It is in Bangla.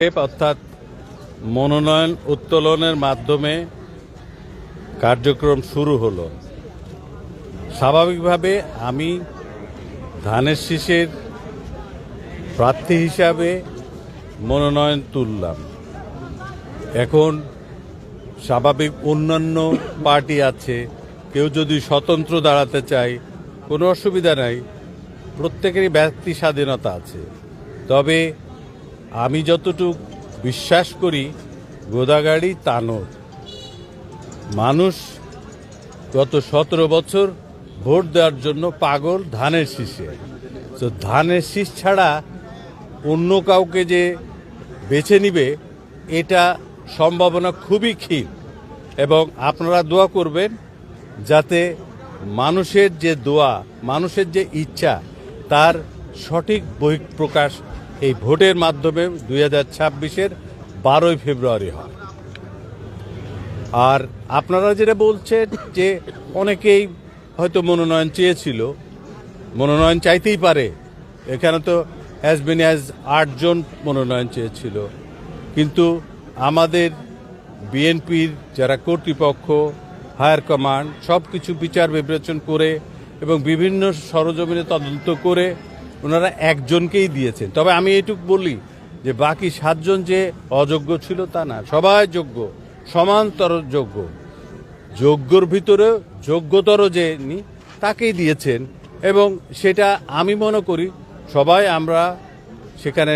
অর্থাৎ মনোনয়ন উত্তোলনের মাধ্যমে কার্যক্রম শুরু হলো। স্বাভাবিকভাবে আমি ধানের শীষের প্রার্থী হিসাবে মনোনয়ন তুললাম। এখন স্বাভাবিক অন্যান্য পার্টি আছে, কেউ যদি স্বতন্ত্র দাঁড়াতে চায়, কোনো অসুবিধা নাই। প্রত্যেকেরই ব্যক্তি স্বাধীনতা আছে। তবে আমি যতটুক বিশ্বাস করি, গোদাগাড়ি তানোর মানুষ গত সতেরো বছর ভোট দেওয়ার জন্য পাগল ধানের শীষে। তো ধানের শীষ ছাড়া অন্য কাউকে যে বেছে নিবে, এটা সম্ভাবনা খুবই ক্ষীণ। এবং আপনারা দোয়া করবেন যাতে মানুষের যে দোয়া, মানুষের যে ইচ্ছা, তার সঠিক বহিঃপ্রকাশ এই ভোটের মাধ্যমে দুই হাজার ছাব্বিশের বারোই ফেব্রুয়ারি হয়। আর আপনারা যেটা বলছেন যে অনেকেই হয়তো মনোনয়ন চেয়েছিল, মনোনয়ন চাইতেই পারে। এখানে তো অ্যাজ বিন অ্যাজ আটজন মনোনয়ন চেয়েছিল। কিন্তু আমাদের বিএনপির যারা কর্তৃপক্ষ হায়ার কমান্ড সব কিছু বিচার বিবেচন করে এবং বিভিন্ন সরজমিনে তদন্ত করে ওনারা একজনকেই দিয়েছেন। তবে আমি এটুকু বলি যে বাকি সাতজন যে অযোগ্য ছিল তা না। সবাই যোগ্য, সমান্তর যোগ্য। যোগ্যর ভিতরে যোগ্যতর যে নি, তাকেই দিয়েছেন এবং সেটা আমি মনে করি সবাই আমরা সেখানে